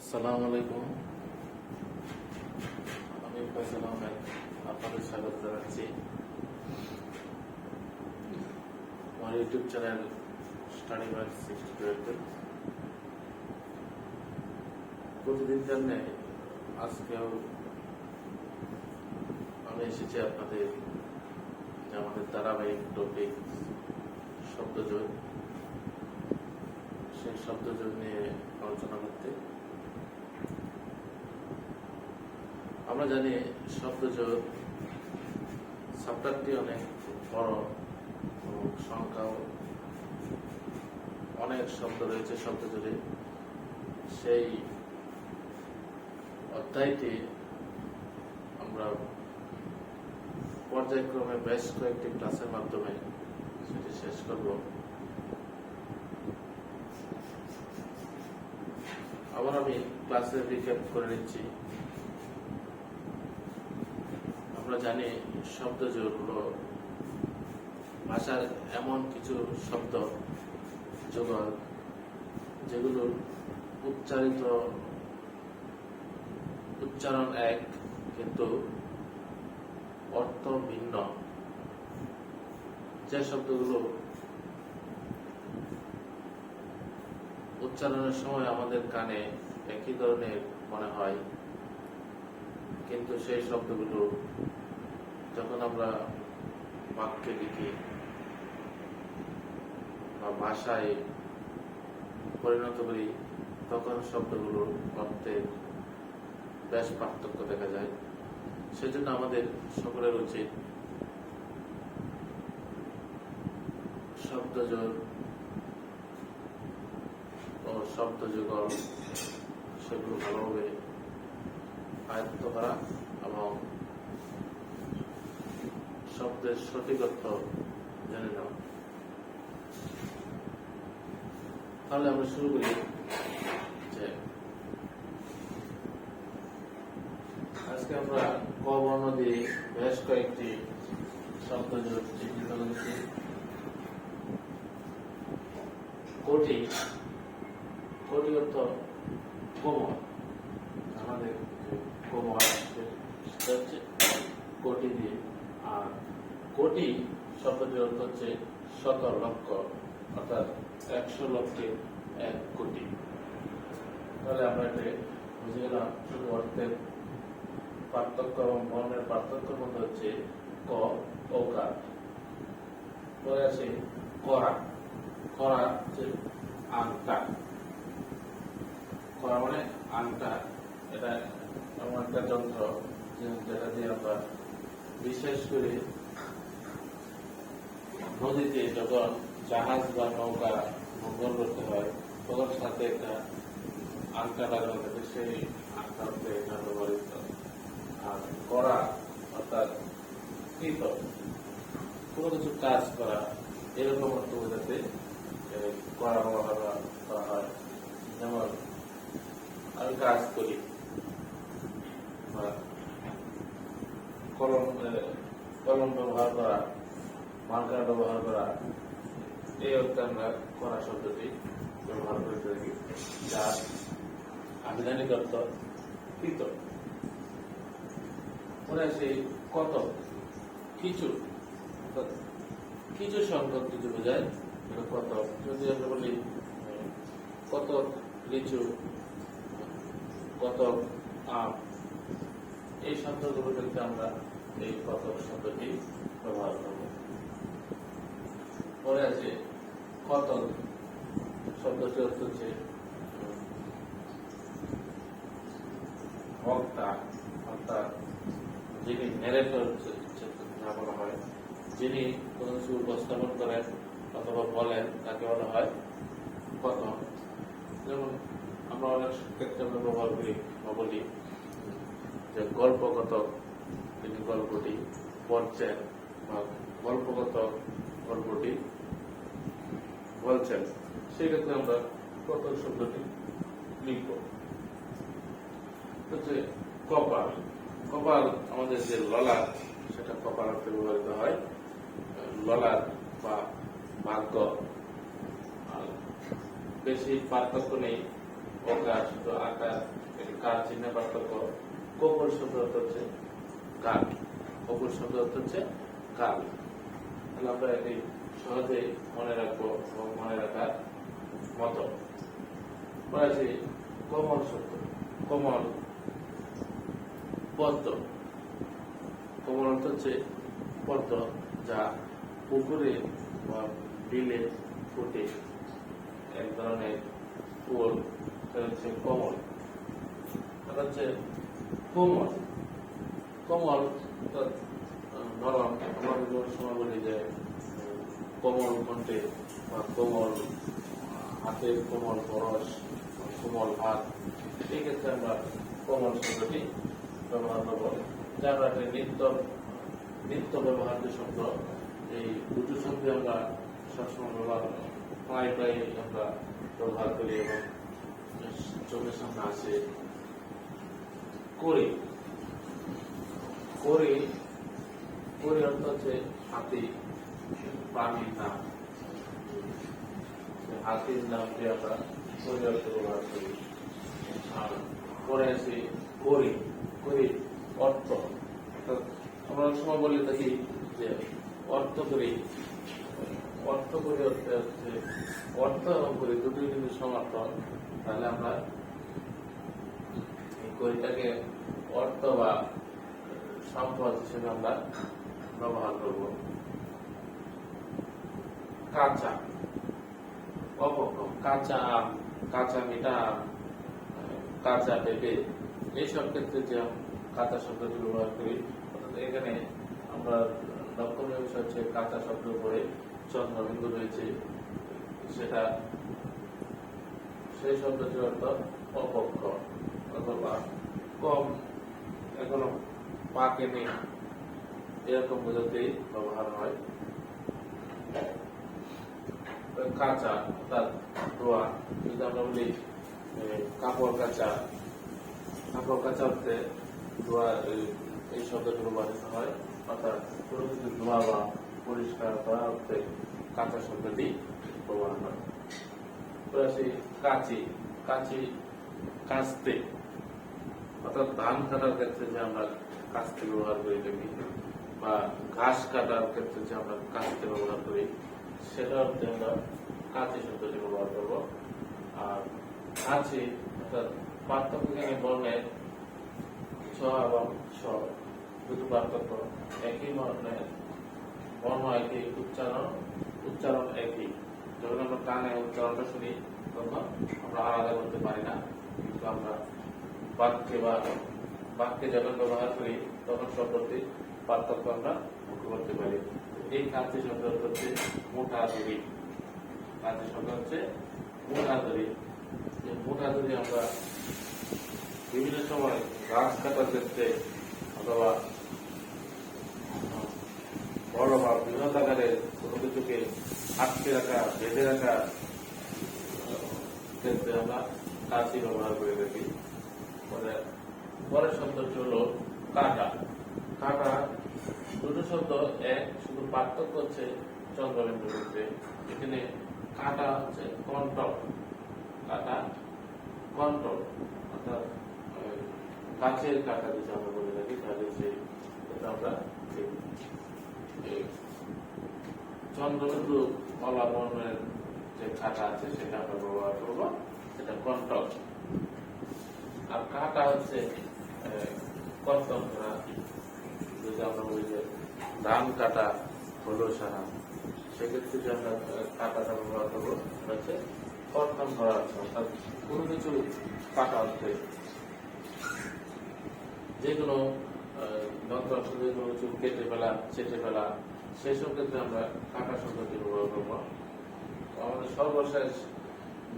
আসসালামু আলাইকুম। আমি ফয়সাল আহমেদ, আপনাদের স্বাগত জানাচ্ছি। আমার YouTube channel study math sixty টুয়েলভে। প্রতিদিন জানে আজকেও আমি এসেছি আপনাদের যে আমাদের ধারাবাহিক টপিক শব্দযোগ। সেই শব্দযোগ নিয়ে আলোচনা করতে। আমরা জানি শব্দযোগ সাবটারটি অনেক বড় সংখ্যাও অনেক শব্দ রয়েছে, শব্দজোড়ে। সেই অধ্যায়টি আমরা পর্যায়ক্রমে বেশ কয়েকটি ক্লাসের মাধ্যমে সেটি শেষ করব। আবার আমি ক্লাসের রিক্যাপ করে নিচ্ছি। আমরা জানি শব্দ হলো ভাষার এমন কিছু শব্দ, যুগল, যেগুলো উচ্চারিত উচ্চারণ এক, কিন্তু অর্থ ভিন্ন। যে শব্দগুলো উচ্চারণের সময় আমাদের কানে একই ধরনের মনে হয়, কিন্তু সেই শব্দগুলো যখন আমরা বাক্যে লিখি বা ভাষায় পরিণত করি, তখন শব্দগুলোর অর্থের বেশ পার্থক্য দেখা যায়। সেজন্য আমাদের সকলের উচিত শব্দযোগ ও শব্দ শব্দযুগল সেগুলো ভালোভাবে আয়ত্ত করা এবং শব্দের সঠিক অর্থ জেনে নেওয়া তাহলে আমরা শুরু করি যে, আজকে আমরা ক বর্ণ দিয়ে বেশ কয়েকটি শব্দ চিহ্নিত করেছি। কোটি? কোটি অর্থ কোমল। আমাদের কোমল কোটি দিয়ে। আর কোটি শব্দটির অর্থ হচ্ছে শত লক্ষ, অর্থাৎ একশো লক্ষের এক কোটি। তাহলে আমরা এটা বুঝে গেলাম, শুধু অর্থের পার্থক্য এবং বর্ণের পার্থক্য মধ্যে হচ্ছে ক ও কার পরে আছে করা। করা হচ্ছে আংটা। করা মানে আংটা। এটা এমন একটা যন্ত্র যেটা দিয়ে আমরা বিশেষ করে নদীতে যখন জাহাজ বা নৌকা ভ্রমণ করতে হয়, তখন সাথে একটা আংটা লাগানো থাকে, সেই হচ্ছে এটা ব্যবহৃত। আর করা অর্থাৎ কৃত। কোনো কিছু কাজ করা, এরকম অর্থ বোঝাতে করা ব্যবহার করা হয়। যেমন আমি কাজ করি বা কলম কলম ব্যবহার করা, মার্কার ব্যবহার করা, এই অর্থে আমরা করা শব্দটি ব্যবহার করে থাকি। যার আবিধানিক অর্থ কৃত। মনে আছে কত, কিছু কিছু সংখ্যক কিছু বোঝায় কত। যদি আমরা বলি কত লিচু কত আম এই শব্দগুলো ক্ষেত্রে আমরা এই কত শব্দটি ব্যবহার করব। পরে আছে কত শব্দটি অর্থ হচ্ছে বক্তা অর্থাৎ যিনি ন্যারেটর যা বলা হয়, যিনি কোনো কিছু উপস্থাপন করেন অথবা বলেন, তাকে বলা হয় কথন যেমন আমরা অনেক ক্ষেত্রে আমরা ব্যবহার করি বা বলি যে গল্পগত তিনি গল্পটি পড়ছেন বা গল্পগত গল্পটি বলছেন সেই ক্ষেত্রে আমরা কত শব্দটি লিখব। হচ্ছে কপাল। কপাল আমাদের যে ললাট সেটা কপাল অর্থে ব্যবহৃত হয়। ললাট বা ভাগ্য। বেশি পার্থক্য নেই। আকার এই কার চিহ্ন পার্থক্য। কবল শব্দ অর্থ হচ্ছে কাল কবল শব্দ অর্থ হচ্ছে কাল তাহলে আমরা এটি সহজেই মনে রাখব মনে রাখার মতো। বলেছি কোমল শব্দ। কোমল পদ্ম। কোমল অর্থ হচ্ছে পদ্ম যা পুকুরে বা বিলে ফুটে। এক ধরনের ফুল হচ্ছে কমল। এটা হচ্ছে কোমল কোমল নরম, আমরা সময় বলি যে কোমল কণ্ঠে বা কোমল হাতের কোমল পরশ কোমল হাত, এই ক্ষেত্রে আমরা কোমল শব্দটি ব্যবহার করব। যা আমরা একটা নিত্য নিত্য ব্যবহার্য শব্দ, এই দুটো শব্দ আমরা সবসময় ব্যবহার প্রায় প্রায় আমরা ব্যবহার করি এবং চোখের সামনে আসে। করি। করি করি অর্থ হচ্ছে হাতি প্রাণীর নাম হাতির নামটি আমরা করি অর্থে ব্যবহার করি। আর পরে আসি করি করি অর্থ। আমরা সময় বলে থাকি যে অর্থ করি। অর্থ করি অর্থে হচ্ছে অর্থ এবং করি দুটোই যদি সমর্থন তাহলে আমরা করিটাকে অর্থ বা সম্পদ হিসেবে আমরা ব্যবহার করব। কাঁচা অপক্রম, কাঁচা আম, কাঁচা মিঠা আম কাঁচা পেঁপে, এইসব ক্ষেত্রে যে কাঁচা শব্দটি ব্যবহার করি, অর্থাৎ এখানে আমরা লক্ষণীয় বিষয় হচ্ছে কাঁচা শব্দ উপরে চন্দ্রবিন্দু রয়েছে, সেটা সেই শব্দটির অর্থ অপক্ষ অথবা কম এখনও পাকেনি এরকম বোঝাতেই ব্যবহার হয়। কাঁচা অর্থাৎ ধোয়া, যদি আমরা বলি কাপড় কাঁচা কাপড় কাঁচা অর্থে ধোয়া এই- এই শব্দটি হয়। অর্থাৎ কোনো কিছু ধোয়া বা পরিষ্কার করা অর্থে কাঁচা শব্দটি ব্যবহার হয়। কাঁচি কাঁচি কাঁচতে অর্থাৎ ধান কাটার ক্ষেত্রে যে আমরা কাস্তে ব্যবহার করি থাকি বা ঘাস কাটার ক্ষেত্রে যে আমরা কাস্তে ব্যবহার করি সেটা অর্থে আমরা কাঁচি শব্দটি ব্যবহার করব। আর কাঁচি অর্থাৎ পার্থক্য এখানে বর্ণের ছ এবং ছ, দুটো পার্থক্য একই বর্ণের বর্ণ একই, উচ্চারণ উচ্চারণ একই। যখন আমরা কানে উচ্চারণটা শুনি, তখন আমরা আলাদা করতে পারি না। আমরা বাক্যে বা বাক্যে যখন ব্যবহার করি, তখন শব্দটি পার্থক্য আমরা লক্ষ্য করতে পারি। এই কাঁচি শব্দ হচ্ছে মোটা দড়ি কাঁচি শব্দ হচ্ছে মোটা দড়ি মোটা দড়ি আমরা বিভিন্ন সময় গাছ কাটার ক্ষেত্রে অথবা বড় বা বৃহৎ আকারের কোনো কিছুকে আটকে রাখা, বেঁধে রাখা ক্ষেত্রে আমরা কাঁচি ব্যবহার করে থাকি পরে পরের শব্দটি হলো কাটা। কাটা দুটো শব্দ এক, শুধু পার্থক্য হচ্ছে চন্দ্রবিন্দু ক্ষেত্রে এখানে কাটা হচ্ছে কন্ট্রোল। কাটা কন্ট্রোল। অর্থাৎ গাছের কাটা যেটা আমরা বলে থাকি, তাহলে সেই এটা আমরা চন্দ্রবিন্দু কলা বর্ণের যে কাটা আছে, সেটা আমরা ব্যবহার করব। সেটা কন্ট্রোল। আর কাটা হচ্ছে কর্তন করা। যে ধান কাটা হলো সারা সেক্ষেত্রে যে আমরা কাটাটা ব্যবহার করব সেটা হচ্ছে কর্তন করা অর্থাৎ কোনো কিছু কাটা হচ্ছে। যে আহ, যন্ত্রাংশ যে কোনো কিছু কেটে ফেলা ছেটে ফেলা সেসব ক্ষেত্রে আমরা কাটা শব্দটি ব্যবহার করব। আমাদের সর্বশেষ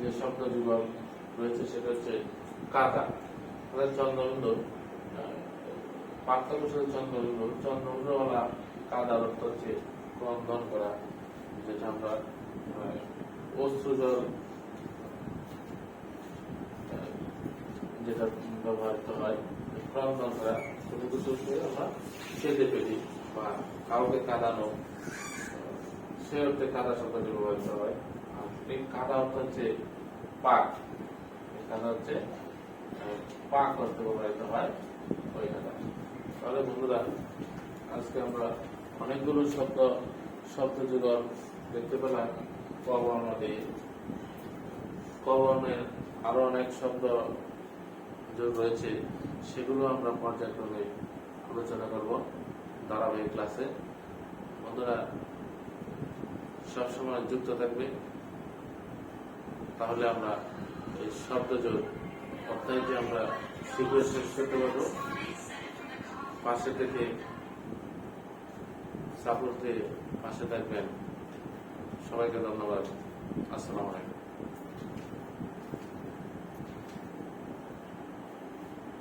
যে শব্দ যুগল রয়েছে সেটা হচ্ছে কাদা অর্থাৎ চন্দ্রবিন্দু। পার্থক্য শুধু চন্দ্রবিন্দু। চন্দ্রবিন্দুওয়ালা কাদার অর্থ হচ্ছে ক্রন্দন করা, যেটা আমরা অশ্রুজল যেটা ব্যবহৃত হয়, ক্রন্দন করা কোনো কিছুকে আমরা কেঁদে ফেলি বা কাউকে কাঁদানো সে অর্থে কাদা শব্দটি ব্যবহৃত হয়। এই কাদা অর্থ হচ্ছে পাক। এখানে হচ্ছে আহ, পা করতে ব্যবহৃত হয় ওইখানে তাহলে বন্ধুরা আজকে আমরা অনেকগুলো শব্দ শব্দ যুগল দেখতে পেলাম। ক বর্ণ দিয়ে ক আরও অনেক শব্দ যোগ রয়েছে সেগুলো আমরা পর্যায়ক্রমে আলোচনা করব ধারাবাহিক ক্লাসে। বন্ধুরা সবসময় যুক্ত থাকবে। তাহলে আমরা এই শব্দ অধ্যায়টি আমরা শীঘ্রই শেষ করতে পারব, পাশে থেকে সাপোর্ট দিয়ে পাশে থাকবেন। সবাইকে ধন্যবাদ। আসসালামু আলাইকুম।